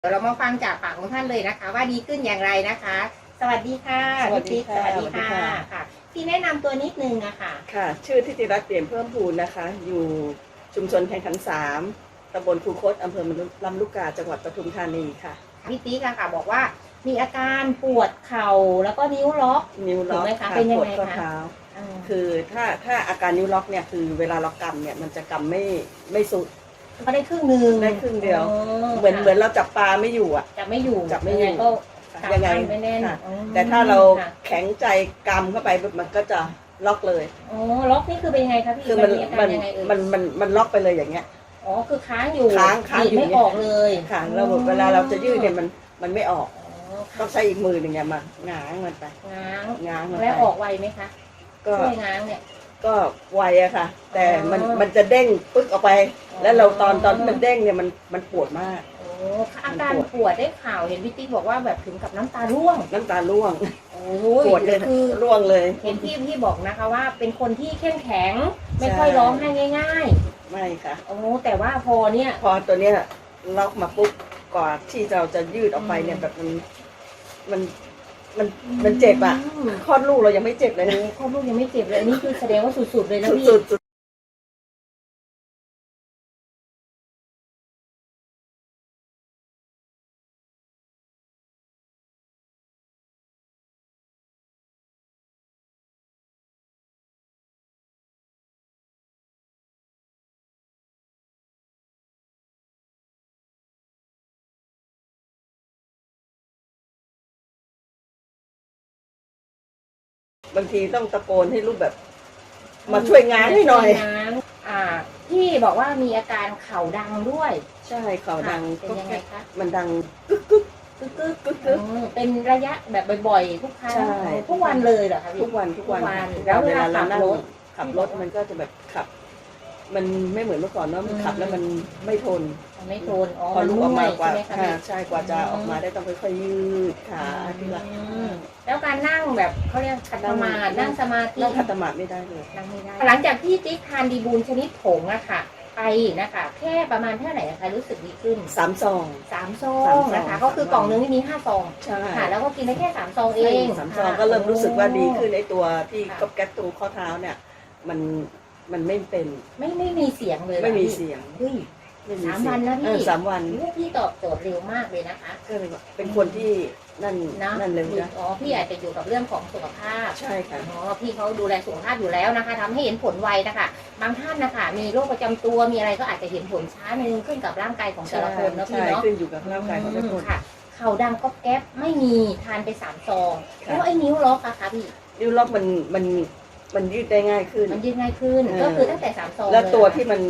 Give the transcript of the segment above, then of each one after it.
เดี๋ยวเรามาฟังจากปากของท่านเลยนะคะ ว่าดีขึ้นอย่างไรนะคะ สวัสดีค่ะสวัสดีพี่ติ๊กค่ะสวัสดีสวัสดีค่ะค่ะค่ะที่แนะนำตัวนิดนึงอะค่ะ ค่ะ ชื่อทิติรัตน์เปลี่ยนเพิ่มพูนนะคะ อยู่ชุมชนแข่งขันสามตำบลคูคตอำเภอลำลูกกาจังหวัดปทุมธานีค่ะ พี่ติ๊กอะค่ะ บอกว่ามีอาการปวดเข่าแล้วก็นิ้วล็อก นิ้วล็อกถูกไหมคะค่ะเป็นยังปวดไงข้อคะ เท้า อ่าคือถ้าถ้าอาการนิ้วล็อกเนี่ยคือเวลาเรากำเนี่ยมันจะกำไม่ไม่สุด ก็ได้ครึ่งหนึ่งได้ครึ่งเดียวอ๋อเหมือนค่ะเหมือนเราจับปลาไม่อยู่อะจับไม่อยู่จับไม่อยู่งงก็ยังไงกำไม่แน่นค่ะอืมแต่ถ้าเราค่ะแข็งใจกำเข้าไปมันก็จะล็อกเลยอ๋อล็อกนี่คือเป็นยังไงคะพี่คือมันอามัการนยังไงเอ่ยมันมันมันล็อกไปเลยอย่างเงี้ยอ๋อคือค้างอยู่ค้างค้างดีดอยู่ไม่ออกเลยค่ะแล้วเวลาเราจะยืดเนี่ยมันมันไม่ออกอ๋อต้องใช้อีกมือหนึ่งเนี่ยมาง้างมันไปง้างง้างมันไปแล้วออกไวไหมคะก็ช่วยง้างเนี่ย ก็ไวอะค่ะ แต่มันอ๋อมันจะเด้งปึ๊กออกไปอ๋อแล้วเราตอนตอนที่มันเด้งเนี่ยมันมันปวดมาก โอ้อาการปวดได้ข่าวเห็นพี่ติ๊กบอกว่าแบบถึงกับน้ำตาร่วง น้ำตาร่วง โอ้ปวดเลยคือร่วงเลย เห็นพี่พี่บอกนะคะว่า เป็นคนที่เข้มแข็งไม่ใช่ค่อยร้องไห้ง่าย ไม่ค่ะ ๆ โอ้แต่ว่าพอเนี่ยพอตัวเนี้ยล็อกมาปุ๊บก่อนที่เราจะยืดออกไปเนี่ยแบบมัน มัน มันมันเจ็บอะมคลอดลูกเรายังไม่เจ็บเลยโอ้นะครอบลูกยังไม่เจ็บเลยอันนี่คือแสดงว่าสุดๆเลยนะพี่ สุด บางทีต้องตะโกนให้ลูกแบบ มาช่วยงานให้หน่อย ช่วงานอ่าพี่บอกว่ามีอาการเข่าดังด้วยใช่เขาดังค่ะเป็นยังไงคะมันดังกึกกึกกึกกึกเป็นระยะแบบบ่อยๆทุกครั้งใช่ ทุกวันเลยเหรอคะพี่ ทุกวันทุกวันทุกวันค่ะแล้วเวลาเรานั่งขับรถ ขับรถมันก็จะแบบขับ มันไม่เหมือนเมื่อก่อนเนาะมันอืมขับแล้วมันไม่ทนมันไม่ทนอ๋อพอลูกออกมากว่าใช่ไหมคะพี่ค่ะใช่กว่าจะออกมาได้ต้องค่อยๆยืดขาทีละอืมแล้วการนั่งแบบเขาเรียกขัดสมาธินั่นั่งงสมาธินั่งขัดสมาธิไม่ได้เลยนั่งไม่ได้หลังจากที่ติ๊กทานดีบูลชนิดผงอะค่ะไปนะคะแค่ประมาณเท่าไหร่นะคะรู้สึกดีขึ้นสามซองสามซอสามงซองนะคะก็คือกล่องนึงนี่มีห้าซองใช่ค่ะแล้วก็กินได้แค่สามซองเองสามซองค่ะก็เริ่มรู้สึกว่าดีขึ้นไอตัวที่ค่ะก๊อบแก๊บตรงข้อเท้าเนี่ย มัน มันไม่เป็น ไม่ไม่มีเสียงเลยหรอไม่มีพี่เสียงเฮ้ยไม่มีสามเสียงวันนะพี่เออสามวันลูกพี่ตอบโจทย์เร็วมากเลยนะคะก็เลยว่าเป็นคนที่นั่นนะนั่นเลยนะอ๋อพี่อาจจะอยู่กับเรื่องของสุขภาพ ใช่ค่ะ อ๋อพี่เขาดูแลสุขภาพอยู่แล้วนะคะทำให้เห็นผลไวนะคะ บางท่านนะคะมีโรคประจำตัวมีอะไรก็อาจจะเห็นผลช้านึงขึ้นกับร่างกายของแต่ละคนเนาะพี่ใช่เนาะขึ้นอยู่กับร่างกายของแต่ละคนค่ะเข่าดังก๊อบแก๊บไม่มีทานไปสามซองค่ะแล้วไอ้นิ้วล็อกอะคะพี่ นิ้วล็อกมันมัน มันยืดได้ง่ายขึ้น มันยืดง่ายขึ้นเออก็คือตั้งแต่สามซองแล้วเยตัวนะคะที่มัน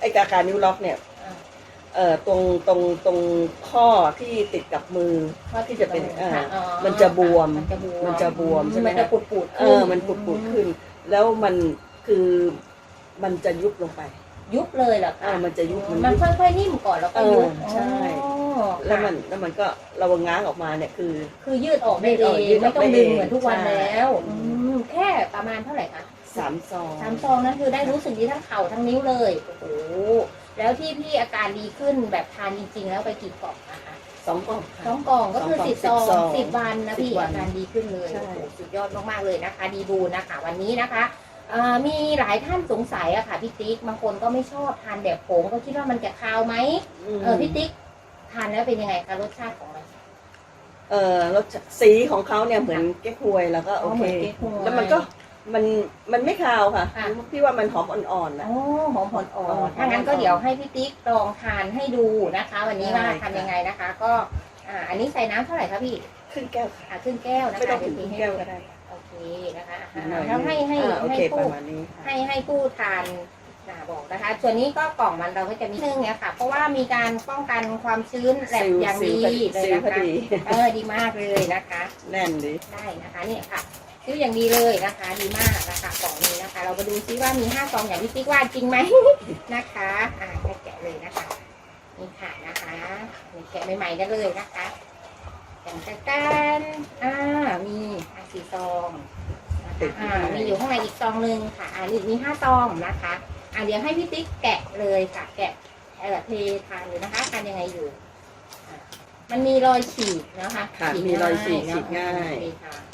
ไออาการนิ้วล็อกเนี่ยอ่าเอ่อตรงตรงตรงข้อที่ติดกับมือข้อที่จะเป็นเอ่อค่ะอ๋อมันจะบวมมันจะบวมมันจะบวมใช่ไหมมันจะปูดปูดๆเอขึ้นอมันปุดปุดๆขึ้น แล้วมันคือมันจะยุบลงไป ยุบเลยเหรอเออมันจะยุบมัมันนยุบค่อยๆนิ่มก่อนแล้วก็ยุบเออใช่อ๋อแล้วมันแล้วมันก็เราง้างออกมาเนี่ยคือ คือยืดออกได้เอยืงดอไม่อกต้องได้ดึงเองเหมือนทุกวันใช่แล้วอือืมแค่ ประมาณเท่าไหร่คะสามซองสามซองนั้นคือได้รู้สึกดีทั้งเข่าทั้งนิ้วเลยโอ้โหแล้วที่พี่อาการดีขึ้นแบบทานจริงๆ แล้วไปกี่กล่องนะคะสองกล่องค่ะ สองกล่องก็คือสองกล่องสิบซองสิบซองสิบวันนะพี่สิบวันอาการดีขึ้นเลยใช่ โอ้โหสุดยอดมากๆเลยนะคะ ดีบูนะคะ วันนี้นะคะเอ่อมีหลายท่านสงสัยอะค่ะพี่ติ๊กบางคนก็ไม่ชอบทานแบบผงก็คิดว่ามันจะคาวไหมเออพี่ติ๊กทานแล้วเป็นยังไงคะรสชาติของมัน เออรสชาติสีของเขาเนี่ยเหมือนเก๊กฮวยแล้วก็โอเหเค มือนเก๊กฮวย แล้วมันก็ มันมันไม่คาวค่ะค่ะ พี่ว่ามันหอมอ่อนๆนะ โอ้หอมหอนอ่อหอมนถ้างั้นก็อ่อนเดี๋ยวให้พี่ติ๊กลองทานให้ดูนะคะ วันนี้ว่าได้ทำค่ะยังไงนะคะ ก็อ่าอันนี้ใส่น้ำเท่าไหร่คะพี่ครึ่งแก้วค่ะอ่าครึ่งแก้วนะคะไม่ต้องถึงคเดี๋รึ่ยวงเทแก้วให้ก็ได้โอเคนะคะหน่อยแล้วให้ให้อ่าโอให้เคปผู้ระมาณนี้ค่ะให้ให้ผู้ทานนะบอกนะคะ ส่วนนี้ก็กล่องมันเราก็จะมีนึ่งเนี่ยค่ะ เพราะว่ามีการป้องกันความชื้นแบบอย่างดีเลยซิลนะพอคะดีเออดีมากเลยนะคะ แน่นดี ได้นะคะเนี่ยค่ะ ซื้ออย่างดีเลยนะคะ ดีมากนะคะกล่องนี้นะคะ เรามาดูซิว่ามีห้าซองอย่างที่ติ๊กว่าจริงไหม นะคะอ่าแกะเลยนะคะนี่ค่ะนะคะนี่แกะใหม่ๆกันเลยนะคะแกะกันอ่ามีอะสี่ซองนะคะอ่ามีอยู่ข้างในอีกซองหนึ่งค่ะอ่านี่มีห้าซองนะคะอ่าเดี๋ยวให้พี่ติ๊กแกะเลยค่ะ แกะเออเททานเลยนะคะทานยังไงอยู่อะมันมีรอยฉีกนะคะค่ะฉีกมีรอยฉีกเนะฉีกง่าย โอเคค่ะค่ะ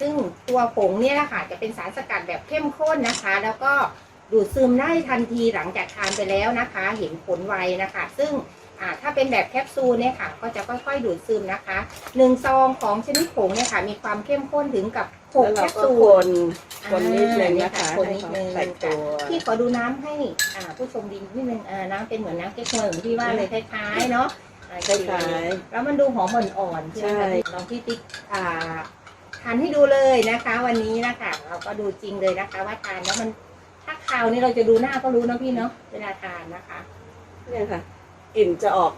ซึ่งตัวผงเนี่ยแหละค่ะจะเป็นสารสกัดแบบเข้มข้นนะคะ แล้วก็ดูดซึมได้ทันทีหลังจากทานไปแล้วนะคะ เห็นผลไวนะคะ ซึ่งอ่าถ้าเป็นแบบแคปซูลเนี่ยค่ะ ก็จะค่อยๆดูดซึมนะคะหนึ่งซองของชนิดผงเนี่ยค่ะ มีความเข้มข้นถึงกับหกแล้วแคเราปก็ซูคลนคนนิดนึงนะคะอ่าคนนิดนึงให้เขาใส่ตัวพี่ขอดูน้ำให้อ่าผู้ชมดีนิดนึงอ่าน้ำเป็นเหมือนน้ำเก๊กฮวยเหมือนที่ว่าเลยคล้ายๆเนาะอ่คล้ายแล้วมันดูหอมอ่อนๆใช่ไหมใช่คะลองพี่ติ๊กอ่า ทานให้ดูเลยนะคะ วันนี้นะคะ เราก็ดูจริงเลยนะคะ ว่าทานแล้วมันถ้าคาวนี่เราจะดูหน้าก็รู้เนาะพี่เนาะเวลาทานนะคะเนี่ยค่ะกลิ่นจะออก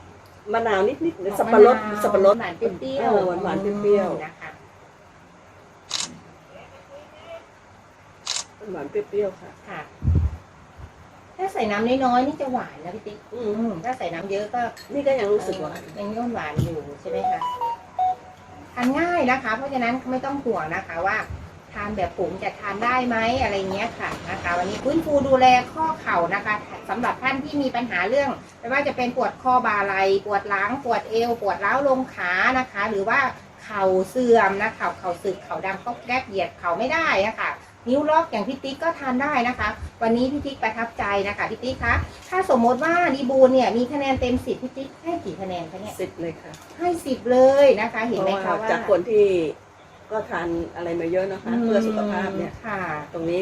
มะนาวนิดๆหรือสับปะรดมะนาวสับปะรดหวานเปรี้ยวเออหวานๆเปรี้ยวนะคะหวานเปรี้ยวๆค่ะค่ะ ถ้าใส่น้ำน้อยๆนี่จะหวานนะพี่ติ๊กอือืมมถ้าใส่น้ำเยอะก็ นี่ก็ยังรู้สึกหวานยังย่นหวานอยู่ใช่ไหมคะ ทานง่ายนะคะ เพราะฉะนั้นไม่ต้องห่วงนะคะว่าทานแบบผงจะทานได้ไหมอะไรเงี้ยค่ะนะคะ วันนี้ฟื้นฟูดูแลข้อเข่านะคะสำหรับท่านที่มีปัญหาเรื่องไม่ว่าจะเป็นปวดข้อบ่าไหล่ปวดหลังปวดเอว ปวดร้าวลงขานะคะ หรือว่าเข่าเสื่อมนะคะเข่าสึกเข่าดังก็แกรกเหยียดเข่าไม่ได้นะคะ นิ้วล็อกอย่างพี่ติ๊กก็ทานได้นะคะ วันนี้พี่ติ๊กประทับใจนะคะพี่ติ๊กคะถ้าสมมติว่าดีบูลเนี่ยมีคะแนนเต็มสิบพี่ติ๊กให้กี่คะแนนคะเนี่ยสิบเลยค่ะ ให้สิบเลยนะคะ เห็นไหมเพคะราะว่าว่าจากคนที่ก็ทานอะไรมาเยอะนะคะ เพื่อสุขภาพเนี่ยค่ะ ตรงนี้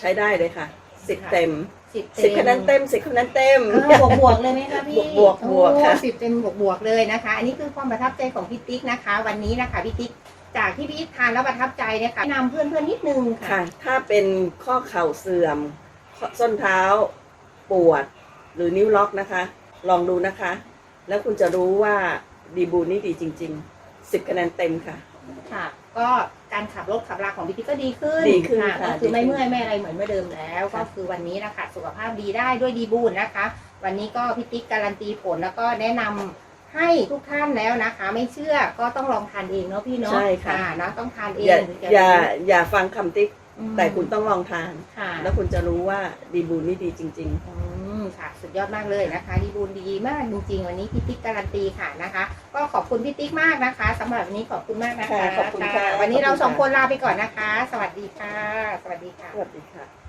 ใช้ได้เลยค่ะสิบค่ะเต็มสิบสิบคะแนนเต็มสิบคะแนนเต็มบวกบวกๆเลยไหมคะพี่บวกๆบวกค่ะสิบเต็มบวกบวกๆเลยนะคะ อันนี้คือความประทับใจของพี่ติ๊กนะคะ วันนี้นะคะพี่ติ๊ก จากที่พี่ติ๊กทานแล้วประทับใจเนี่ยค่ะแนะนำเพื่อนเพื่อนๆนิดนึงค่ะ ค่ะ ถ้าเป็นข้อเข่าเสื่อมข้อส้นเท้าปวด หรือนิ้วล็อกนะคะ ลองดูนะคะ แล้วคุณจะรู้ว่าดีบูนี่ดีจริงๆสิบคะแนนเต็มค่ะ ค่ะ ก็การขับรถขับราของพี่ติ๊กก็ดีขึ้นดีขึ้นค่ะค่ะก็คือดีขึ้นไม่เมื่อยไม่อะไรเหมือนเมื่อเดิมแล้ว ค่ะ ก็คือวันนี้นะคะสุขภาพดีได้ด้วยดีบูนนะคะ วันนี้ก็พี่ติ๊กการันตีผลแล้วก็แนะนำ ให้ทุกท่านแล้วนะคะ ไม่เชื่อก็ต้องลองทานเองเนาะพี่เนาะใช่ค่ะนะต้องทานเองอย่าถึงจะอย่ารู้อย่าฟังคำติ๊ก อืมแต่คุณต้องลองทาน ค่ะแล้วคุณจะรู้ว่าดีบูนี่ดีจริงๆอืมค่ะ สุดยอดมากเลยนะคะดีบูนดีมากจริงๆ วันนี้พี่ติ๊กการันตีค่ะนะคะ ก็ขอบคุณพี่ติ๊กมากนะคะสำหรับวันนี้ขอบคุณมากนะคะค่ะขอบคุณค่ะ วันนี้เราขอบคุณสองค่ะคนลาไปก่อนนะคะ สวัสดีค่ะ สวัสดีค่ะสวัสดีค่ะ